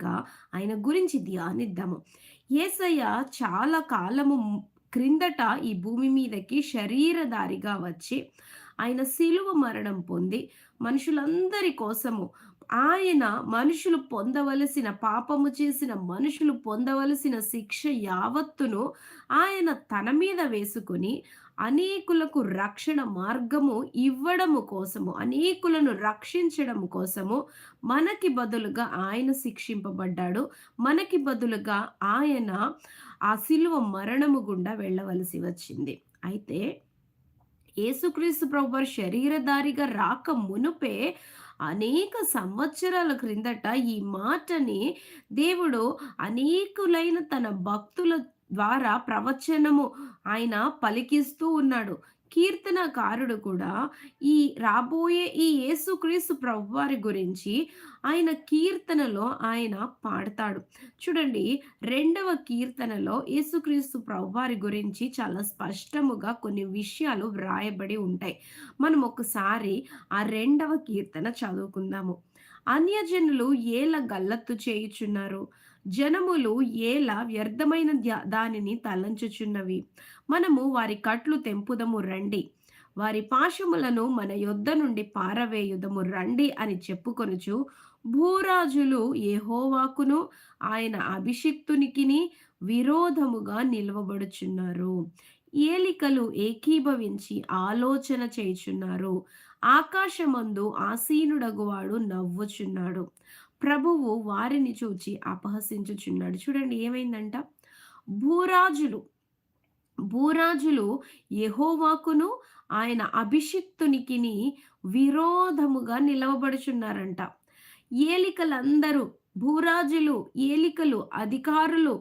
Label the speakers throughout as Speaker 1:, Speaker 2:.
Speaker 1: చివరిగా ఆయన గురించి ధ్యానిద్దాము. ఏసయ్య చాలా కాలము క్రిందట ఈ భూమి మీదకి శరీరధారిగా వచ్చి ఆయన శిలువ మరణం పొంది మనుషులందరి కోసము ఆయన మనుషులు పొందవలసిన పాపము చేసిన మనుషులు పొందవలసిన శిక్ష యావత్తును ఆయన తన మీద వేసుకొని అనేకులకు రక్షణ మార్గము ఇవ్వడము కోసము అనేకులను రక్షించడం కోసము మనకి బదులుగా ఆయన శిక్షింపబడ్డాడు. మనకి బదులుగా ఆయన ఆ శిలువ మరణము గుండా వెళ్ళవలసి వచ్చింది. అయితే యేసుక్రీస్తు ప్రభు శరీరధారిగా రాక మునుపే అనేక సంవత్సరాల క్రిందట ఈ మాటని దేవుడు అనేకులైన తన భక్తుల ద్వారా ప్రవచనము ఆయన పలికిస్తూ ఉన్నాడు. కీర్తనకారుడు కూడా ఈ రాబోయే ఈ యేసుక్రీస్తు ప్రభువారి గురించి ఆయన కీర్తనలో ఆయన పాడతాడు. చూడండి రెండవ కీర్తనలో యేసుక్రీస్తు ప్రభువారి గురించి చాలా స్పష్టముగా కొన్ని విషయాలు వ్రాయబడి ఉంటాయి. మనం ఒకసారి ఆ రెండవ కీర్తన చదువుకుందాము. అన్యజనులు ఏల గల్లత్తు చేయుచున్నారు? జనములు ఏలా వ్యర్థమైన దానిని తలంచుచున్నవి. మనము వారి కట్లు తెంపుదము రండి. వారి పాశములను మన యొద్ద నుండి పారవేయుదము రండి అని చెప్పుకొనుచు భూరాజులు ఏహోవాకును ఆయన అభిషిక్తునికిని విరోధముగా నిలవబడుచున్నారు. ఏలికలు ఏకీభవించి ఆలోచన చేయుచున్నారు. ఆకాశమందు ఆసీనుడగువాడు నవ్వుచున్నాడు. ప్రభువు వారిని చూచి అపహసించుచున్నాడు. చూడండి ఏమైందంట? భూరాజులు భూరాజులు యహోవాకును ఆయన అభిషిక్తునికిని విరోధముగా నిలవబడుచున్నారంట. ఏలికలందరూ భూరాజులు ఏలికలు అధికారులు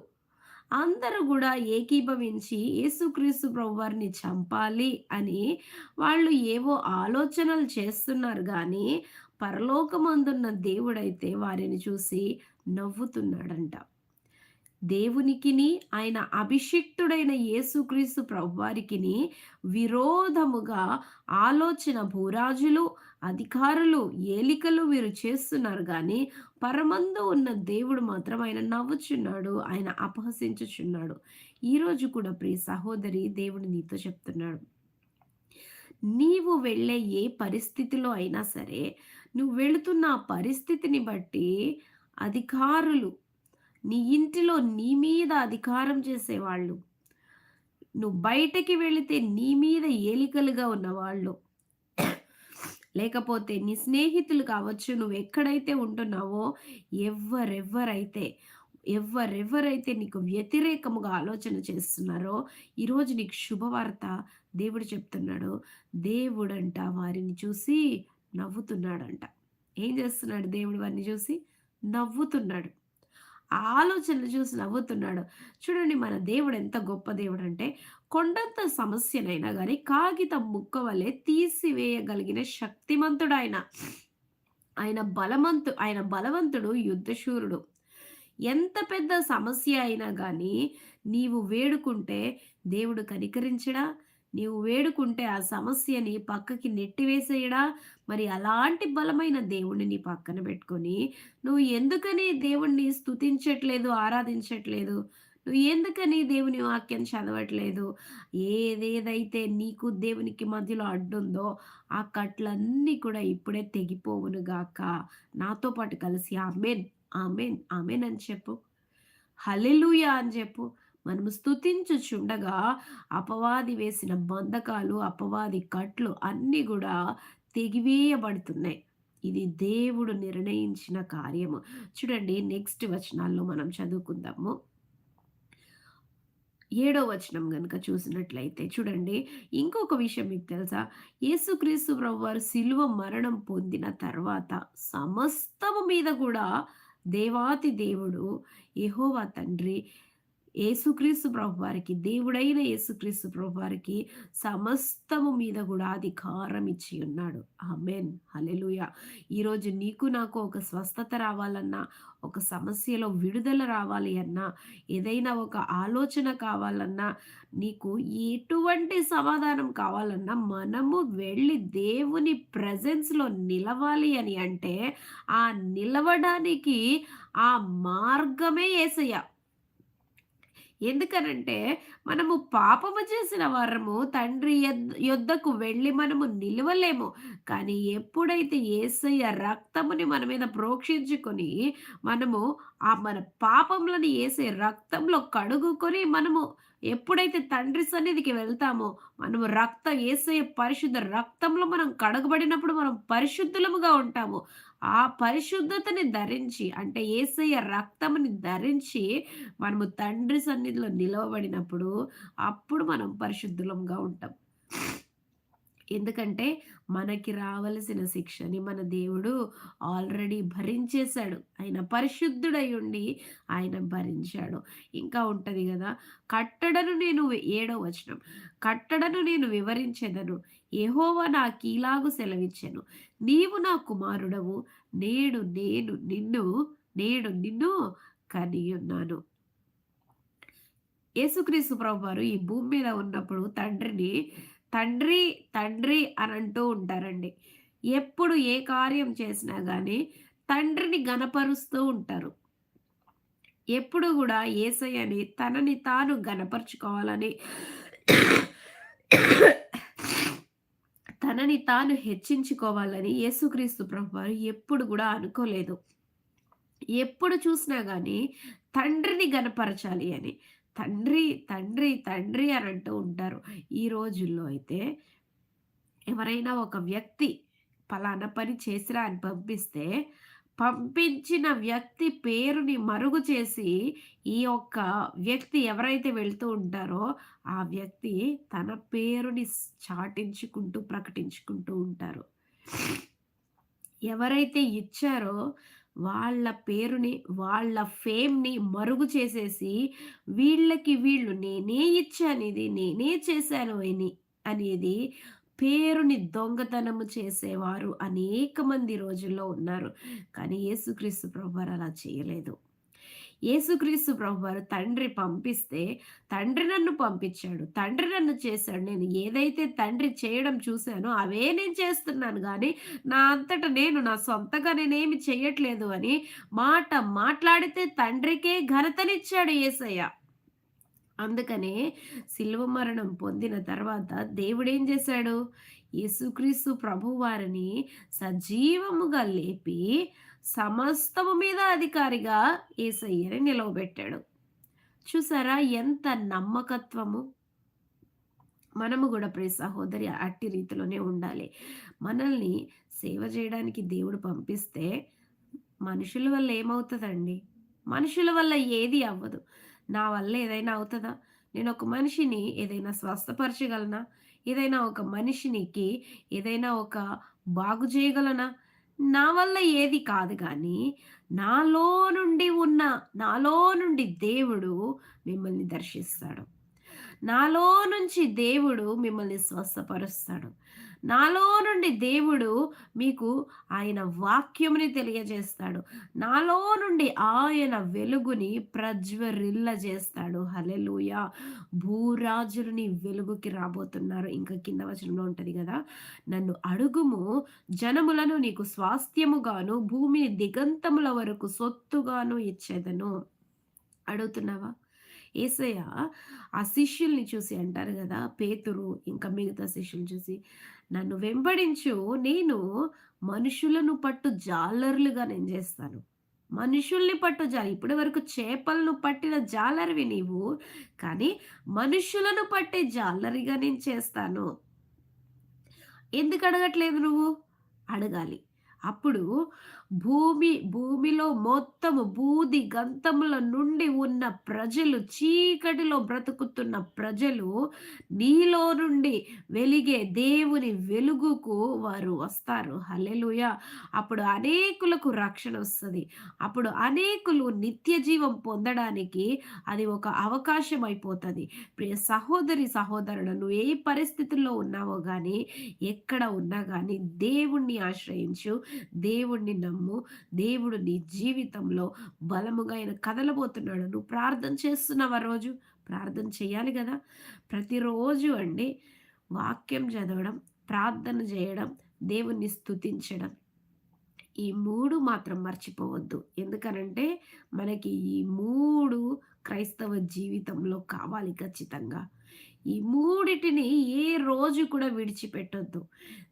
Speaker 1: అందరూ కూడా ఏకీభవించి యేసుక్రీస్తు ప్రభువారిని చంపాలి అని వాళ్ళు ఏవో ఆలోచనలు చేస్తున్నారు కానీ పరలోకమందున్న దేవుడైతే వారిని చూసి నవ్వుతున్నాడంట. దేవునికిని ఆయన అభిషిక్తుడైన యేసుక్రీస్తు ప్రభువారికిని విరోధముగా ఆలోచన భూరాజులు అధికారులు ఏలికలు వీరు చేస్తున్నారు కానీ పరమందు ఉన్న దేవుడు మాత్రం ఆయన నవ్వుచున్నాడు ఆయన అపహసించుచున్నాడు. ఈరోజు కూడా ప్రియ సహోదరి దేవుడు నీతో చెప్తున్నాడు. నీవు వెళ్ళే ఏ పరిస్థితిలో అయినా సరే నువ్వు వెళుతున్న పరిస్థితిని బట్టి అధికారులు నీ ఇంటిలో నీ మీద అధికారం చేసేవాళ్ళు. నువ్వు బయటకి వెళితే నీ మీద ఏలికలుగా ఉన్నవాళ్ళు. లేకపోతే నీ స్నేహితులు కావచ్చు నువ్వు ఎక్కడైతే ఉంటున్నావో ఎవరెవ్వరైతే ఎవరెవరైతే నీకు వ్యతిరేకముగా ఆలోచన చేస్తున్నారో ఈరోజు నీకు శుభవార్త దేవుడు చెప్తున్నాడు. దేవుడంట వారిని చూసి నవ్వుతున్నాడంట. ఏం చేస్తున్నాడు దేవుడు వారిని చూసి? నవ్వుతున్నాడు. ఆలోచనలు చూసి నవ్వుతున్నాడు. చూడండి మన దేవుడు ఎంత గొప్ప దేవుడు అంటే కొండంత సమస్యనైనా కానీ కాగితం ముక్క వలె తీసివేయగలిగిన శక్తిమంతుడు ఆయన ఆయన బలవంతు ఆయన బలవంతుడు యుద్ధశూరుడు. ఎంత పెద్ద సమస్య అయినా కానీ నీవు వేడుకుంటే దేవుడు కనికరించడా? నీవు వేడుకుంటే ఆ సమస్యని పక్కకి నెట్టివేసేయడా మరి అలాంటి బలమైన దేవుణ్ణి నీ పక్కన పెట్టుకొని నువ్వు ఎందుకని దేవుణ్ణి స్థుతించట్లేదు ఆరాధించట్లేదు? నువ్వు ఎందుకని దేవుని వాక్యం చదవట్లేదు? ఏదేదైతే నీకు దేవునికి మధ్యలో అడ్డుందో ఆ కట్లన్నీ కూడా ఇప్పుడే తెగిపోవును గాక. నాతో పాటు కలిసి ఆమెన్ ఆమెన్ ఆమెన్ అని చెప్పు. హలెలుయా అని చెప్పు. మనము స్థుతించుచుండగా అపవాది వేసిన బంధకాలు అపవాది కట్లు అన్నీ కూడా తెగివేయబడుతున్నాయి. ఇది దేవుడు నిర్ణయించిన కార్యము. చూడండి నెక్స్ట్ వచనాల్లో మనం చదువుకుందాము. ఏడో వచనం కనుక చూసినట్లయితే చూడండి ఇంకొక విషయం మీకు తెలుసా? యేసుక్రీస్తు ప్రభువారు శిలువ మరణం పొందిన తర్వాత సమస్తము మీద కూడా దేవాతి దేవుడు యహోవా తండ్రి యేసుక్రీస్తు ప్రభువారికి దేవుడైన యేసుక్రీస్తు ప్రభువారికి సమస్తము మీద కూడా అధికారం ఇచ్చి ఉన్నాడు. ఆమెన్. హలెలుయ ఈరోజు నీకు నాకు ఒక స్వస్థత రావాలన్నా ఒక సమస్యలో విడుదల రావాలి అన్నా ఏదైనా ఒక ఆలోచన కావాలన్నా నీకు ఎటువంటి సమాధానం కావాలన్నా మనము వెళ్ళి దేవుని ప్రజెన్స్లో నిలవాలి అని అంటే ఆ నిలవడానికి ఆ మార్గమే ఏసయ్య. ఎందుకనంటే మనము పాపము చేసిన వారము తండ్రి యొద్దకు వెళ్ళి మనము నిలవలేము. కానీ ఎప్పుడైతే యేసయ్య రక్తముని మన మీద ప్రోక్షించుకొని, మనము ఆ మన పాపములను వేసే రక్తంలో కడుగుకొని మనము ఎప్పుడైతే తండ్రి సన్నిధికి వెళ్తామో, మనము రక్త ఏసయ పరిశుద్ధ రక్తంలో మనం కడగబడినప్పుడు మనం పరిశుద్ధులముగా ఉంటాము. ఆ పరిశుద్ధతని ధరించి అంటే ఏసయ్య రక్తముని ధరించి మనము తండ్రి సన్నిధిలో నిలవబడినప్పుడు అప్పుడు మనం పరిశుద్ధులంగా ఉంటాం. ఎందుకంటే మనకి రావలసిన శిక్షని మన దేవుడు ఆల్రెడీ భరించేశాడు. ఆయన పరిశుద్ధుడై ఉండి ఆయన భరించాడు. ఇంకా ఉంటుంది కదా కట్టడను నేను ఏడో వచనం. కట్టడను నేను వివరించెదను. నా కీలాగు సెలవిచ్చెను. నీవు నా కుమారుడవు. నేడు నేను నిన్ను నేడు నిన్ను కనియున్నాను. యేసుక్రీస్తు ప్రభువారు ఈ భూమి మీద ఉన్నప్పుడు తండ్రిని తండ్రి, తండ్రి అని అంటూ ఉంటారండి. ఎప్పుడు ఏ కార్యం చేసినా కానీ తండ్రిని ఘనపరుస్తూ ఉంటారు. ఎప్పుడు కూడా ఏసయ్యని తనని తాను గనపరుచుకోవాలని తనని తాను హెచ్చించుకోవాలని యేసుక్రీస్తు ప్రభువారు ఎప్పుడు కూడా అనుకోలేదు. ఎప్పుడు చూసినా కానీ తండ్రిని గనపరచాలి అని. తండ్రి, తండ్రి, తండ్రి అని అంటూ ఉంటారు. ఈ రోజుల్లో అయితే ఎవరైనా ఒక వ్యక్తి పలానా పని చేసిరా అని పంపిస్తే, పంపించిన వ్యక్తి పేరుని మరుగు చేసి, ఈ యొక్క వ్యక్తి ఎవరైతే వెళ్తూ ఉంటారో, ఆ వ్యక్తి తన పేరుని చాటించుకుంటూ, ప్రకటించుకుంటూ ఉంటారు. ఎవరైతే ఇచ్చారో వాళ్ళ పేరుని, వాళ్ళ ఫేమ్‌ని మరుగు చేసేసి, వీళ్ళకి వీళ్ళు నేనే ఇచ్చానిది, నేనే చేశాను అని అనేది పేరుని దొంగతనము చేసేవారు అనేకమంది మంది రోజుల్లో ఉన్నారు. కానీ యేసుక్రీస్తు ప్రభువారు అలా చేయలేదు. యేసుక్రీస్తు ప్రభువారు తండ్రి పంపిస్తే, తండ్రి నన్ను పంపించాడు. తండ్రి నన్ను చేశాడు. నేను ఏదైతే తండ్రి చేయడం చూశానో అవే నేను చేస్తున్నాను కానీ నా అంతట నేను నా సొంతగా నేనేమి చేయట్లేదు అని మాట మాట్లాడితే తండ్రికే ఘనతనిచ్చాడు యేసయ్య. అందుకనే శిల్వ మరణం పొందిన తర్వాత దేవుడేం చేశాడు? యేసుక్రీస్తు ప్రభువారిని సజీవముగా లేపి, సమస్తము మీద అధికారిగా ఏసయ్యని నిలవబెట్టాడు. చూసారా ఎంత నమ్మకత్వము? మనము కూడా ప్రే సహోదరి అట్టి రీతిలోనే ఉండాలి. మనల్ని సేవ చేయడానికి దేవుడు పంపిస్తే, మనుషుల వల్ల ఏమవుతుందండి మనుషుల వల్ల ఏది అవ్వదు. నా వల్ల ఏదైనా అవుతుందా నేను ఒక మనిషిని ఏదైనా స్వస్థపరచగలనా? ఏదైనా ఒక మనిషినికి ఏదైనా ఒక బాగు చేయగలనా? నా వల్ల ఏది కాదు కానీ నాలో నుండి ఉన్న నాలో నుండి దేవుడు మిమ్మల్ని దర్శిస్తాడు. నాలో నుంచి దేవుడు మిమ్మల్ని స్వస్థపరుస్తాడు. నాలో నుండి దేవుడు మీకు ఆయన వాక్యముని తెలియజేస్తాడు. నాలో నుండి ఆయన వెలుగుని ప్రజ్వరిల్లజేస్తాడు. చేస్తాడు భూరాజులు నీ వెలుగుకి రాబోతున్నారు. ఇంకా కింద వచనంలో ఉంటుంది కదా నన్ను అడుగుము జనములను నీకు స్వాస్థ్యముగాను, భూమిని దిగంతముల వరకు సొత్తుగాను ఇచ్చేదను అడుగుతున్నావా? ఏసయ్య ఆ శిష్యుల్ని చూసి అంటారు కదా పేతురు ఇంకా మిగతా శిష్యుల్ని చూసి, నన్ను వెంబడించు నేను మనుషులను పట్టు జాలరులుగా నేను చేస్తాను మనుషుల్ని పట్టు జాలి ఇప్పటి వరకు చేపలను పట్టిన జాలరివి నీవు. కానీ మనుషులను పట్టే జాలరిగా నేను చేస్తాను. ఎందుకు అడగట్లేదు నువ్వు? అడగాలి. అప్పుడు భూమి భూమిలో మొత్తము బూది గంతముల నుండి ఉన్న ప్రజలు చీకటిలో బ్రతుకుతున్న ప్రజలు నీలో నుండి వెలిగే దేవుని వెలుగుకు వారు వస్తారు. హలెలుయ అప్పుడు అనేకులకు రక్షణ వస్తుంది. అప్పుడు అనేకులు నిత్య జీవం పొందడానికి అది ఒక అవకాశం అయిపోతుంది. ప్రియ సహోదరి సహోదరుడు నువ్వు ఏ పరిస్థితుల్లో ఉన్నావో కానీ ఎక్కడ ఉన్నా కానీ దేవుణ్ణి ఆశ్రయించు. దేవుణ్ణి నమ్ము. దేవుడు నీ జీవితంలో బలముగా ఆయన కదలబోతున్నాడు. నువ్వు ప్రార్థన చేస్తున్నావు రోజు? ప్రార్థన చేయాలి కదా. ప్రతిరోజు అండి వాక్యం చదవడం ప్రార్థన చేయడం దేవుణ్ణి స్తుతించడం. ఈ మూడు మాత్రం మర్చిపోవద్దు. ఎందుకనంటే మనకి ఈ మూడు క్రైస్తవ జీవితంలో కావాలి ఖచ్చితంగా. ఈ మూడిటిని ఏ రోజు కూడా విడిచిపెట్టొద్దు.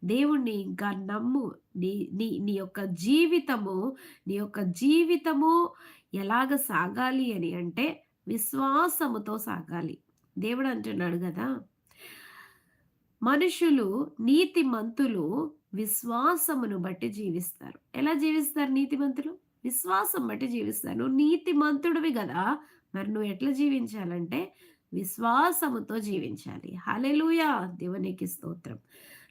Speaker 1: దేవుణ్ణి ఇంకా నమ్ము. నీ నీ నీ యొక్క జీవితము నీ యొక్క జీవితము ఎలాగ సాగాలి అని అంటే విశ్వాసముతో సాగాలి. దేవుడు అంటున్నాడు కదా మనుషులు నీతి మంతులు విశ్వాసమును బట్టి జీవిస్తారు. ఎలా జీవిస్తారు నీతిమంతులు? విశ్వాసం బట్టి జీవిస్తారు. నువ్వు నీతిమంతుడివి కదా మరి నువ్వు ఎట్లా జీవించాలంటే విశ్వాసముతో జీవించాలి. హలెలుయా దేవునికి స్తోత్రం.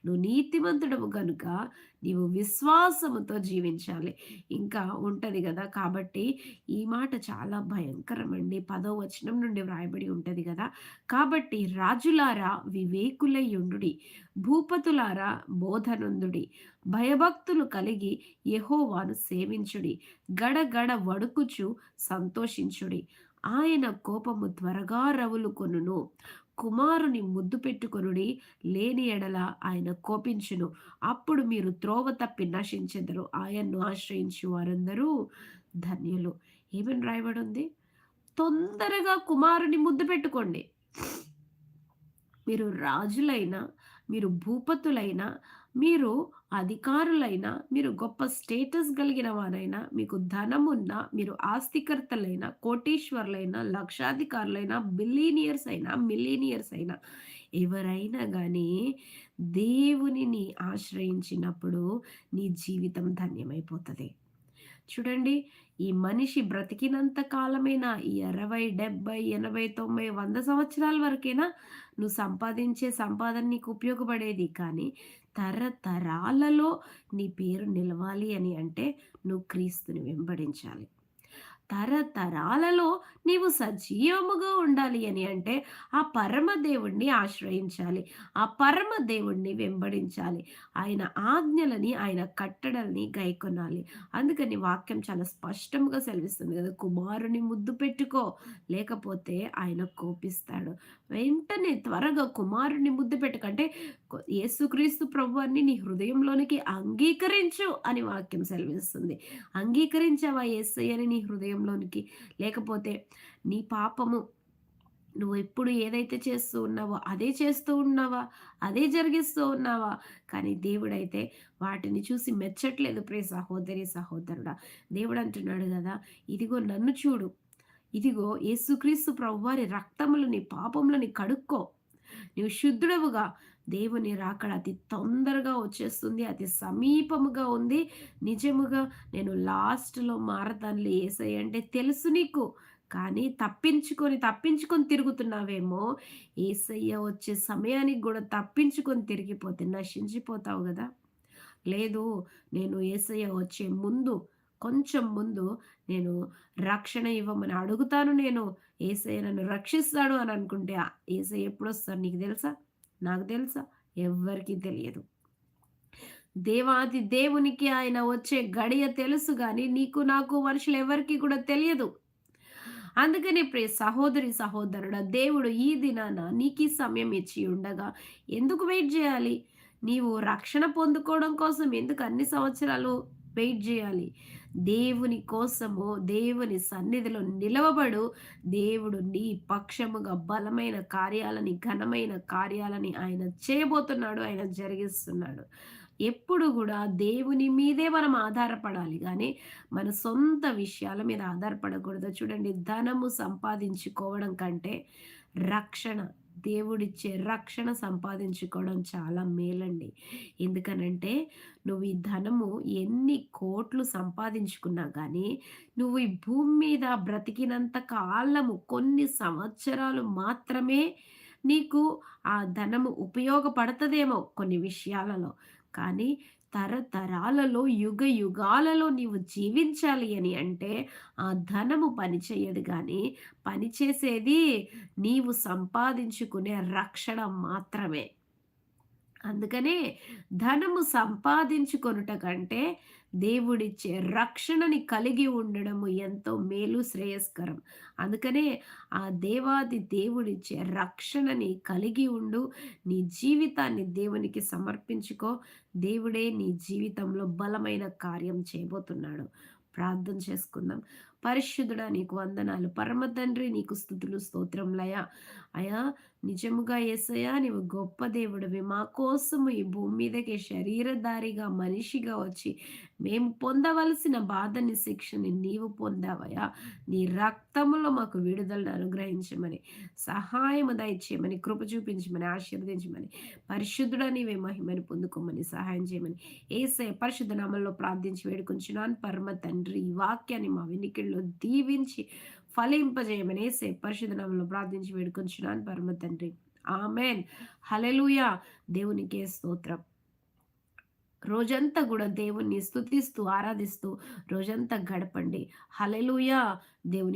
Speaker 1: నువ్వు నీతిమంతుడవు కనుక నీవు విశ్వాసముతో జీవించాలి. ఇంకా ఉంటుంది కదా? కాబట్టి ఈ మాట చాలా భయంకరమండి. పదో వచనం నుండి వ్రాయబడి ఉంటుంది కదా? కాబట్టి రాజులారా వివేకులయుండుడి భూపతులారా బోధనందుడి. భయభక్తులు కలిగి యహోవాను సేవించుడి. గడగడ వడుకుచు సంతోషించుడి. ఆయన కోపము త్వరగా రవులు కొనును కుమారుని ముద్దు పెట్టుకొనుడి లేని ఎడల ఆయన కోపించును. అప్పుడు మీరు త్రోవ తప్పి నశించెదరు. ఆయన్ను ఆశ్రయించు వారందరూ ధన్యులు. ఏమని రాయబడి ఉంది? తొందరగా కుమారుని ముద్దు పెట్టుకోండి. మీరు రాజులైనా మీరు భూపతులైనా మీరు అధికారులైనా మీరు గొప్ప స్టేటస్ కలిగిన వారైనా మీకు ధనమున్నా మీరు ఆస్తికర్తలైనా కోటీశ్వర్లైనా లక్షాధికారులైనా బిలీనియర్స్ అయినా మిలీనియర్స్ అయినా ఎవరైనా కానీ దేవునిని ఆశ్రయించినప్పుడు నీ జీవితం ధన్యమైపోతుంది. చూడండి ఈ మనిషి బ్రతికినంత కాలమేనా? ఈ అరవై డెబ్బై ఎనభై తొంభై వంద సంవత్సరాల వరకైనా? నువ్వు సంపాదించే సంపాదన నీకు ఉపయోగపడేది. కానీ తరతరాలలో నీ పేరు నిలవాలి అని అంటే నువ్వు క్రీస్తుని వెంబడించాలి. తరతరాలలో నీవు సజీవముగా ఉండాలి అని అంటే ఆ పరమదేవుణ్ణి ఆశ్రయించాలి. ఆ పరమదేవుణ్ణి వెంబడించాలి. ఆయన ఆజ్ఞలని ఆయన కట్టడల్ని గైకొనాలి. అందుకని వాక్యం చాలా స్పష్టంగా సెలవిస్తుంది కదా కుమారుని ముద్దు పెట్టుకో లేకపోతే ఆయన కోపిస్తాడు. వెంటనే త్వరగా కుమారుని ముద్దు పెట్టుకంటే యేసుక్రీస్తు ప్రభువాన్ని నీ హృదయంలోనికి అంగీకరించు అని వాక్యం సెలవిస్తుంది. అంగీకరించావా ఏసయ్యని నీ హృదయం? హృదయంలోనికి. లేకపోతే నీ పాపము నువ్వు ఎప్పుడు ఏదైతే చేస్తూ ఉన్నావో అదే చేస్తూ ఉన్నావా? అదే జరిగిస్తూ ఉన్నావా? కానీ దేవుడైతే వాటిని చూసి మెచ్చట్లేదు. ప్రే సహోదరి సహోదరుడా దేవుడు అంటున్నాడు కదా ఇదిగో నన్ను చూడు. ఇదిగో యేసుక్రీస్తు ప్రభువారి రక్తములు నీ పాపములని కడుక్కో. నీవు శుద్ధుడవుగా. దేవుని రాకడ అతి తొందరగా వచ్చేస్తుంది అతి సమీపముగా ఉంది. నిజముగా నేను లాస్ట్లో మారతానులే ఏసయ్య అంటే తెలుసు నీకు. కానీ తప్పించుకొని తప్పించుకొని తిరుగుతున్నావేమో? ఏసయ్య వచ్చే సమయానికి కూడా తప్పించుకొని తిరిగిపోతే నశించిపోతావు కదా? లేదు నేను ఏసయ్య వచ్చే ముందు కొంచెం ముందు నేను రక్షణ ఇవ్వమని అడుగుతాను నేను. ఏసయ్య నన్ను రక్షిస్తాడు అని అనుకుంటే ఏసయ్య ఎప్పుడు వస్తాడు నీకు తెలుసా? నాకు తెలుసా? ఎవ్వరికీ తెలియదు. దేవాది దేవునికి ఆయన వచ్చే గడియ తెలుసు కానీ నీకు నాకు మనుషులు ఎవరికి కూడా తెలియదు. అందుకని ప్రియ సహోదరి సహోదరుడ దేవుడు ఈ దినాన నీకు ఈ సమయం ఇచ్చి ఉండగా ఎందుకు వెయిట్ చేయాలి? నీవు రక్షణ పొందుకోవడం కోసం ఎందుకు అన్ని సంవత్సరాలు వెయిట్ చేయాలి? దేవుని కోసము దేవుని సన్నిధిలో నిలవబడు దేవుడు నీ పక్షముగా బలమైన కార్యాలని ఘనమైన కార్యాలని ఆయన చేయబోతున్నాడు ఆయన జరిగిస్తున్నాడు. ఎప్పుడు కూడా దేవుని మీదే మనం ఆధారపడాలి. కానీ మన సొంత విషయాల మీద ఆధారపడకూడదు. చూడండి ధనము సంపాదించుకోవడం కంటే రక్షణ దేవుడిచ్చే రక్షణ సంపాదించుకోవడం చాలా మేలండి. ఎందుకనంటే నువ్వు ఈ ధనము ఎన్ని కోట్లు సంపాదించుకున్నా కానీ నువ్వు ఈ భూమి మీద బ్రతికినంత కాలము కొన్ని సంవత్సరాలు మాత్రమే నీకు ఆ ధనము ఉపయోగపడుతుందేమో కొన్ని విషయాలలో. కానీ తరతరాలలో, యుగ యుగాలలో నీవు జీవించాలి అని అంటే ఆ ధనము పనిచేయదు కానీ పనిచేసేది నీవు సంపాదించుకునే రక్షణ మాత్రమే. అందుకనే ధనము సంపాదించుకొనుట కంటే దేవుడిచ్చే రక్షణని కలిగి ఉండడము ఎంతో మేలు శ్రేయస్కరం. అందుకనే ఆ దేవాది దేవుడిచ్చే రక్షణని కలిగి ఉండు. నీ జీవితాన్ని దేవునికి సమర్పించుకో. దేవుడే నీ జీవితంలో బలమైన కార్యం చేయబోతున్నాడు. ప్రార్థన చేసుకుందాం. పరిశుద్ధుడా నీకు వందనాలు. పరమ తండ్రి నీకు స్థుతులు స్తోత్రంలయ అయ్యా నిజముగా ఏసయ్యా నీవు గొప్ప దేవుడివి. మా కోసము ఈ భూమి మీదకి శరీరధారిగా మనిషిగా వచ్చి మేము పొందవలసిన బాధని, శిక్షని నీవు పొందావయ్యా. నీ రక్తములో మాకు విడుదలను అనుగ్రహించమని, సహాయము దయచేయమని, కృప చూపించమని, ఆశీర్వదించమని, పరిశుద్ధుడా నీవే మహిమను పొందుకోమని సహాయం చేయమని యేసయ్య పరిశుద్ధ నామంలో ప్రార్థించి వేడుకుంటున్నాను పరమ తండ్రి ఈ వాక్యాన్ని మా వీళ్ళు దీవించి ఫలింపజేయమని యేసయ్య ప్రార్థించి వేడుకొంచున్నాను పరమ తండ్రి. Amen hallelujah! దేవునికే స్తోత్రం. రోజంతా కూడా దేవుణ్ణి స్తుతిస్తూ, ఆరాధిస్తూ రోజంతా గడపండి. హల్లెలూయా! దేవునికి